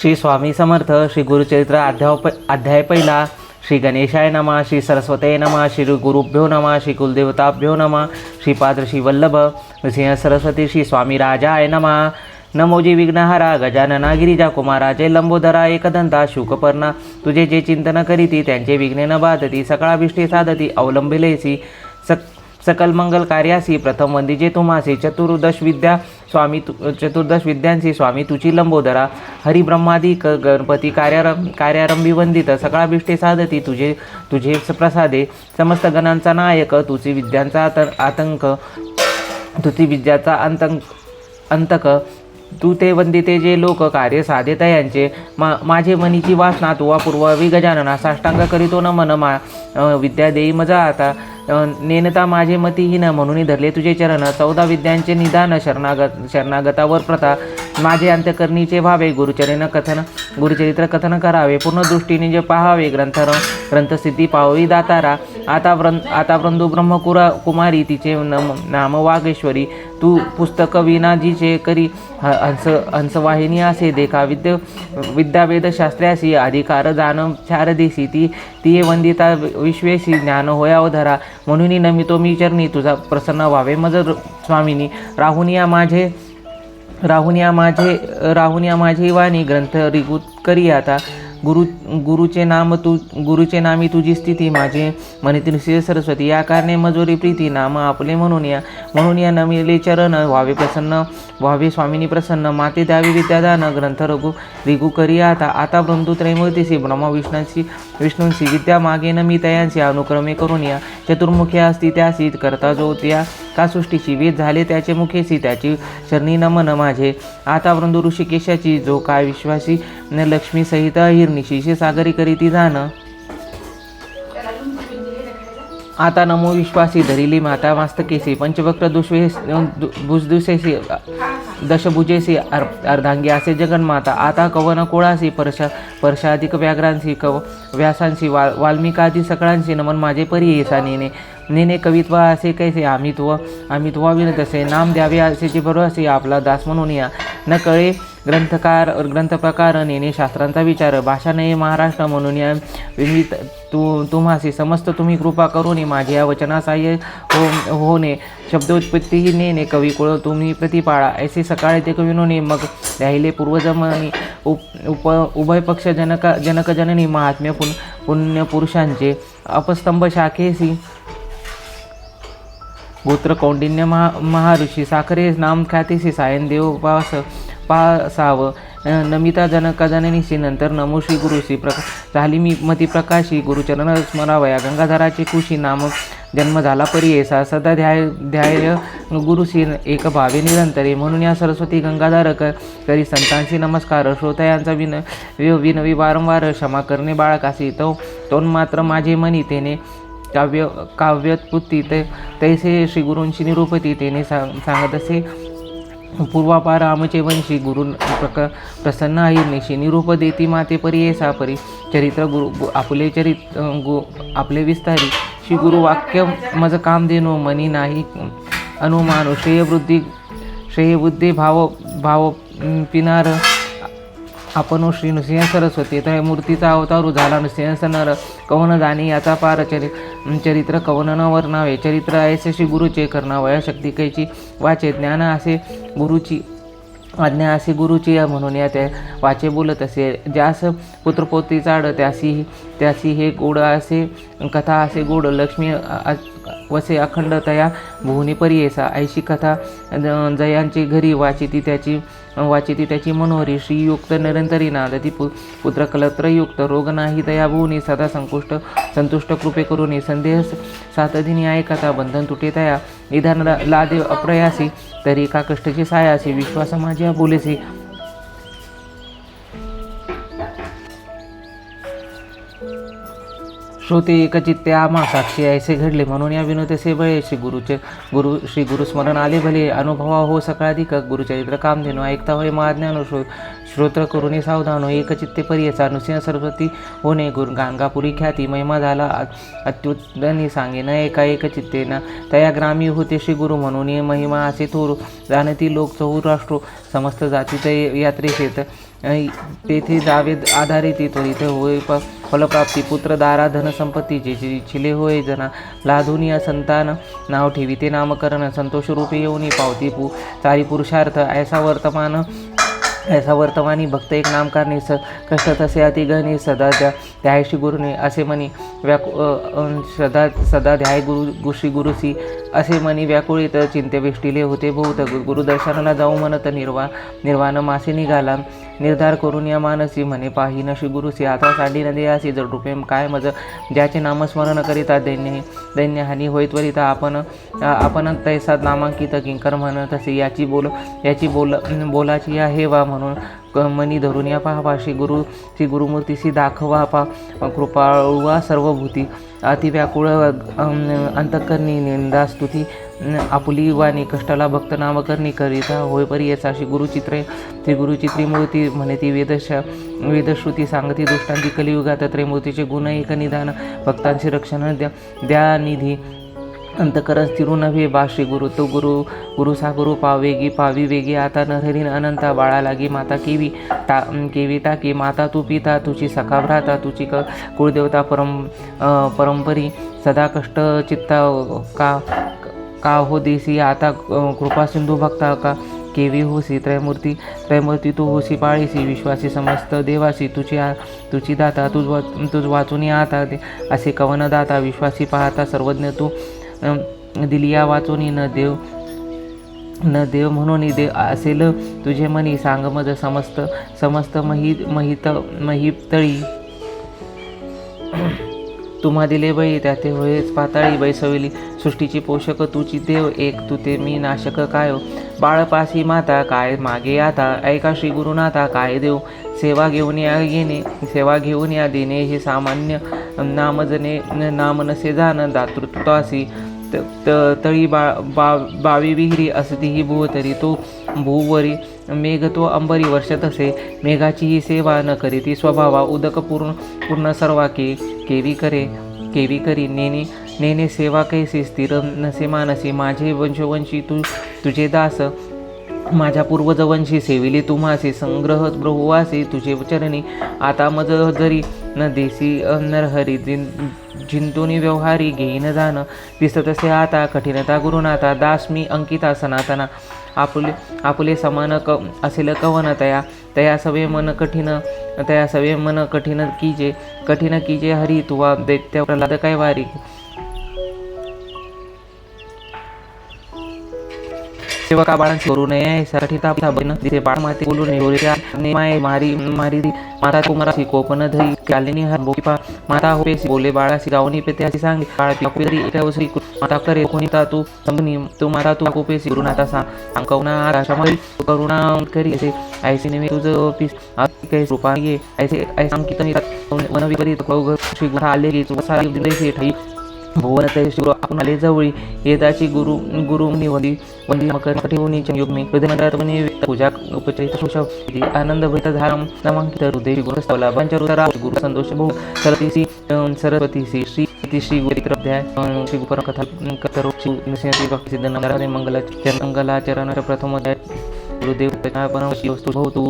श्री स्वामी समर्थ श्री गुरुचरित्र अध्याय अध्याय पहिला श्री गणेशाय नमा श्री सरस्वते नमा श्री गुरुभ्यो नमा श्री कुलदेवताभ्यो नमा श्रीपाद श्री वल्लभ नृसिंह सरस्वती श्री स्वामी राजाय नमा। नमोजी विघ्नहारा गजानना गिरिजा कुमारा जय लंबोधरा एकदंता शुकपर्णा तुझे जे चिंतन करीती त्यांचे विघ्ने न बाधती सकळाभिष्टे साधती अवलंबिलेसी सक सकल मंगल कार्यासी प्रथम वंदिजे तुम्हासी चतुर्दश विद्या स्वामी तु चतुर्दश विद्यांसी स्वामी तुची लंबोदरा हरिब्रह्मादी क गणपती कार्यारं कार्यारंभी वंदित सकळाभिष्टे साधती तुझे तुझे स- प्रसादे समस्त गणांचा नायक तुझी विद्यांचा आत आतंक तुझी विद्याचा अंतंक अंतक तू ते वंदिते जे लोक कार्य साधेता यांचे मा माझे मनीची वासना तुवा पूर्वावी गजानना साष्टांग करीतो न मन मा विद्या देई मजा आता नेनता माझे मतीहीन म्हणून धरले. तुझे चरण चौदा विद्यांचे निदान शरणागत शरणागतावर प्रथा. माझे अंत्यकरणीचे व्हावे गुरुचरण कथन गुरुचरित्र कथन करावे पूर्ण दृष्टीने जे पाहावे ग्रंथ ग्रंथस्थिती पाहावी दातारा आता व्रं आता वृंदू ब्रह्मकुरा कुमारी तिचे नम नाम वागेश्वरी तू पुस्तक विनाजीचे करी ह- हंस हंसवाहिनी असे देखा विद्य विद्यावेदशास्त्र्याशी अधिकार जाण शारदेशी ती ती वंदिता विश्वेशी ज्ञान होया धरा म्हणून नमितो मी चरणी तुझा प्रसन्न व्हावे मज स्वामिनी राहुनिया माझे राहुनिया माझे राहुनिया माझी वाणी ग्रंथ रिगुत करी आता. गुरु गुरुचे नाम तू गुरुचे नामी तुझी स्थिती माझे. मनीतील श्री सरस्वती या कारणे मजोरी प्रीती नाम आपले म्हणून या म्हणून या नमिले चरण व्हावे प्रसन्न व्हावे स्वामिनी प्रसन्न. माते द्यावी विद्यादान ग्रंथ रघु रिघु करी आता. आता बंधू त्रैमूर्तीशी ब्रह्मा विष्णूंशी विष्णूंशी विद्या मागे नमी तयांशी अनुक्रमे करून या. चतुर्मुखी असती त्यासी करता जो त्या का सृष्टीची वेद झाले त्याचे मुखेसी त्याची शरणी नमन माझे. आता वृंदू ऋषिकेशाची जो काय विश्वासी न लक्ष्मी सहित हिरनिशीशी सागरी करीती जाण. आता नमो विश्वासी धरिली माता मास्तकेसी पंचवक्र दुष्वे भुजदुसेसी दशभुजेसी अर्धांगी असे जगन्माता. आता कवन कोळासी परशा परशाधिक व्याघ्रांशी कव व्यासांशी वा वाल्मिकादी सकळांशी नमन माझे परी येसा नेने नेने कवित्व असे कैसे आम्ही तुवा आम्ही तुवा विनत असे नाम द्यावे असे भरोसे आपला दास म्हणून या. न कळे ग्रंथकार ग्रंथप्रकार नेणे शास्त्रांचा विचार भाषा नये महाराष्ट्र म्हणून या विविध तू तुम्हासी समस्त तुम्ही कृपा करून माझे या वचनासाह्य हो होणे शब्दोत्पत्तीही नेणे कवी कुळ तुम्ही प्रतिपाळा. ऐसे सकाळी ते कविनोने मग राहिले पूर्वजमनी उप उप उभय पक्ष जनक जनकजननी महात्म्य पुन पुण्य पुरुषांचे अपस्तंभ शाखेसी. गोत्र कौंडिन्य महा महर्षी साखरे नाम ख्यातीसी सायन देव पासावं. नमिता जनक जननीशी नंतर नमो श्री गुरुशी प्रका झाली मी मती प्रकाशी गुरुचरण स्मरावया. गंगाधराची कुशी नामक जन्म झाला परियेसा सदा ध्याय ध्याय गुरुशी एक भावे निरंतरे. म्हणून या सरस्वती गंगाधर करी संतांशी नमस्कार. श्रोतयांचा विन वि- विनवी वारंवार क्षमा करणे बाळकासी. तो तोन मात्र माझे मनी तेने काव्य काव्योत्पत्ती ते तैसे श्रीगुरूंची निरूपती. तेने सांग सांगत असे पूर्वापार आमचे वंशी गुरु प्रक प्रसन्न अहिर्निशी निरूप देती माते परी सा परी चरित्र गुरु आपले चरित गु आपले विस्तारी. श्री गुरु वाक्य मज काम देनो मनी नाही अनुमान श्रेयवृद्धी श्रेयबुद्धी भाव भाव पिनार. आपण श्री नृसिंह सरस्वती तर मूर्तीचा अवतारू झाला नृसिंह नर कवन जाणे याचा पार चरि चरित्र कवन न वर्णावे चरित्र ऐसे श्री गुरुचे करणावया शक्ती कैची वाचे. ज्ञान असे गुरुची आज्ञा असे गुरुची म्हणून या त्या वाचे बोलत असे. ज्यास पुत्रपोती चाड त्यासी त्यासी हे गोड असे कथा असे गोड लक्ष्मी वसे अखंड तया भुवनी परियेसा. ऐशी कथा ज- जयांची घरी वाचिती त्याची वाचिती त्याची मनोहरी श्रीयुक्त निरंतरी नादती पु पुत्र कलत्रयुक्त रोग नाही दया भुवनी सदा संकुष्ट संतुष्ट कृपे करुनी संदेह सातदिनी ऐकता बंधन तुटे तया निधान लादे अप्रयासी तरी का कष्टची सायासी विश्वास माझ्या बोलेसी श्रोते एकचित्ते मा साक्षी ऐसे घडले म्हणून या विनोदसे बळे श्री गुरुचे गुरु श्री गुरुस्मरण आले भले. अनुभवा हो सकाळधिक गुरुचरित्र काम देणो ऐकता होय महाज्ञान श्रो श्रोत्र करुणे सावधानो एकचित्ते पर्यचा नृसिंह सरस्वती होणे गुरु गाणगापुरी ख्याती महिमा झाला अत्युत्तनी सांगे न एका एकचित्ते न तया ग्रामी होते श्री गुरु म्हणून महिमा असे थोर. जाणती लोक चौराष्ट्रो समस्त जातीत यात्रेशेत तेथे जावे आधारित येतो. इथे होय प फलप्राप्ती. पुत्र दारा धनसंपत्ती जे जे होय जना. लाधून या संतान नाव ठेवी ते नामकरण. संतोष रूपे येऊनी पावती पु चारी पुरुषार्थ. ऐसा वर्तमान ऐसा वर्तमानी भक्त एक नामकार करणे कष्ट तसे अतिगणी सदा द्या ध्यायशी गुरुने असे म्हणी व्याकु सदा सदा ध्याय गुरु गुशी गुरुसी असे म्हणी व्याकुळीत चिंते वेष्टिले होते बहुत. गुरुदर्शनाला जाऊ म्हणत निर्वा निर्वाण मासे निघाला. निर्धार करून या मानसी म्हणे पाही न श्री गुरुसी आता साडी नदी असी जर रुपेम काय मज ज्याचे नामस्मरण करिता दैन्य दैन्य हानी होईत वरिता आपण आपण तैसा नामांकित किंकर म्हणत असे याची बोल याची बोल बोलाची आहे वा म्हणून क- मनी धरून या पाहा श्री गुरु श्री गुरुमूर्तीशी दाखवा पा कृपाळुवा सर्वभूती अतिव्याकुळ अं, अंतकरणी निंदा स्तुती आपुली वाणी कष्टाला भक्त नामकरणी करिता होय परी याचा श्री गुरुचित्रे त्रिगुरुचित्री मूर्ती म्हणे ती वेदश वेदश्रुती सांगती दृष्टांती कलियुगात त्रैमूर्तीचे गुण एक निदान भक्तांचे रक्षण द्या द्या निधी. अंतकरण स्थिरू नव्हे बा श्री गुरु तो गुरु गुरु सा गुरु पावेगी पावी वेगी आता नरहरीन अनंता बाळा लागी माता केवी ता केवी टाकी माता तू पिता तुझी सखा भ्राता तुझी क कुळदेवता परम परंपरी सदा कष्ट चित्ता का का हो देसी आता कृपा सिंधू भक्ता का केवी होसी त्रयमूर्ती त्रयमूर्ती तू होसी पाळीसी विश्वासी समस्त देवासी तुझी आ तुझी दाता तुझ वा तुझ वाचून आता असे कवन दाता विश्वासी पाहता सर्वज्ञ तू दिलिया वाचून न देव न देव म्हणून देव असेल तुझे मनी सांग मज समस्त समस्त मही महित महितळी. तुम्हा दिले बळी त्याते होयच पाताळी बैसविली. सृष्टीची पोषक तुची देव एक तुते मी नाशक काय हो? बाळपासी माता काय मागे आता? ऐका श्री गुरुनाथा काय देव? सेवा घेऊन या येणे सेवा घेऊन या देणे हे सामान्य नामजने नाम नसे जाण दातृत्वासी. त- त- तळी बा बा बावी विहिरी असती ही भुवतरी तो भूवरी मेघ तो अंबरी वर्षत असे मेघाची ही सेवा न करी ती स्वभावा उदक पूर्ण पूर्ण सर्वा के केवी करे केवी करी. नेने नेने सेवा कैसे स्थिर? नसे मानसी माझे वंशवंशी तू तुझे दास माझ्या पूर्वजवंशी सेविले तुम्हासी संग्रह ब्रहुवासी तुझे चरणी. आता मज जरी न देसी नरहरी जिन जिंतुनी व्यवहारी घेईन जाणं. दिसतसे आता कठीणता गुरुनाथा दास मी अंकिता सनातना. आपुले आपुले समान क असेल कवन तया. तया सवे मन कठीण तया सवे मन कठीण कीजे. कठीण कीजे हरी तुवा दैत्य प्रल्हाद काय वारी सेवा का बाळांची करू नये. यासाठी तापता बन तिथे बाळ माते बोलू नये गोरीच्या नेमाय मारी मारी दी. माता कुमाराशी कोपन धरी. कालिनी हर बोकीपा माता होपेसी बोले बाळाशी गावनी पेते अशी सांगे बाळ पिकुरी एका वसरी माता करे कोणी ता तू संगनी तू माता तू कोपेसी गुरुनाथा सा अंकवना आशामरी करुणा करी. असे ऐसे नेमे तुझं ऑफिस. काही रूपा ये. ऐसे ऐसा अंकित मी वन विपरीत कौग श्री गुरु आले की तुझा सारी दिले ठाई भुवन ते शिव आपण आले जवळी. येदाची गुरु गुरु मुनी वंदी वंदी मकर ठेवणी युग मी. पूजा उपचरित शोषव आनंद भैत धारम. नामांकित हृदय गुरु स्तवला पंचरुतरा गुरु संतोष भू सरतीसी सरस्वतीसी श्री ती श्री गुरुत्राध्याय श्री गुपर कथा कथरो. श्री भक्ती सिद्ध नंगला मंगला चरण मंगलाचरण प्रथम अध्याय. गुरुदेव बनवशी वस्तू भवतु.